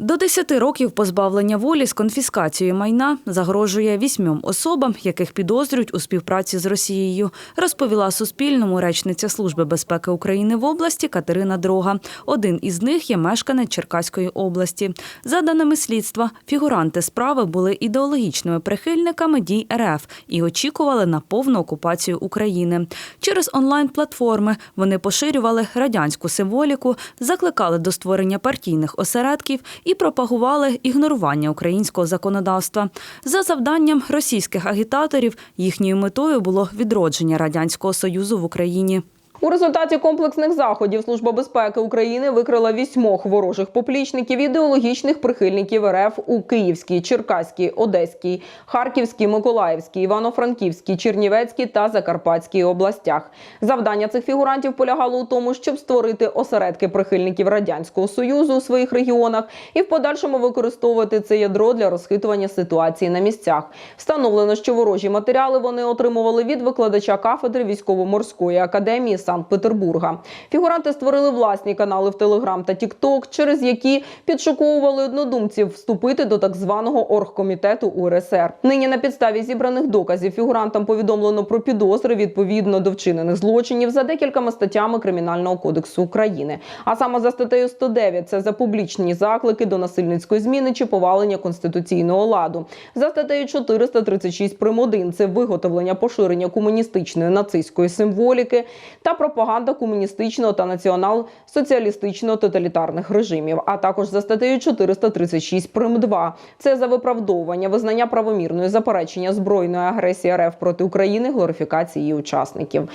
До 10 років позбавлення волі з конфіскацією майна загрожує вісьмьом особам, яких підозрюють у співпраці з Росією, розповіла Суспільному речниця Служби безпеки України в області Катерина Дрога. Один із них є мешканець Черкаської області. За даними слідства, фігуранти справи були ідеологічними прихильниками дій РФ і очікували на повну окупацію України. Через онлайн-платформи вони поширювали радянську символіку, закликали до створення партійних осередків і пропагували ігнорування українського законодавства. За завданням російських агітаторів їхньою метою було відродження радянського союзу в Україні. У результаті комплексних заходів Служба безпеки України викрила вісьмох ворожих поплічників ідеологічних прихильників РФ у Київській, Черкаській, Одеській, Харківській, Миколаївській, Івано-Франківській, Чернівецькій та Закарпатській областях. Завдання цих фігурантів полягало у тому, щоб створити осередки прихильників радянського союзу у своїх регіонах і в подальшому використовувати це ядро для розхитування ситуації на місцях. Встановлено, що ворожі матеріали вони отримували від викладача кафедри військово-морської академії Санкт-Петербурга. Фігуранти створили власні канали в Телеграм та Тікток, через які підшуковували однодумців вступити до так званого оргкомітету УРСР. Нині на підставі зібраних доказів фігурантам повідомлено про підозри відповідно до вчинених злочинів за декількома статтями Кримінального кодексу України. А саме за статтею 109 – це за публічні заклики до насильницької зміни чи повалення конституційного ладу. За статтею 436 прим. 1 – це виготовлення поширення комуністичної нацистської символіки та пропаганда комуністичного та націонал-соціалістичного тоталітарних режимів, а також за статтею 436 прим. 2 – це за виправдовування, визнання правомірної заперечення збройної агресії РФ проти України, глорифікації її учасників.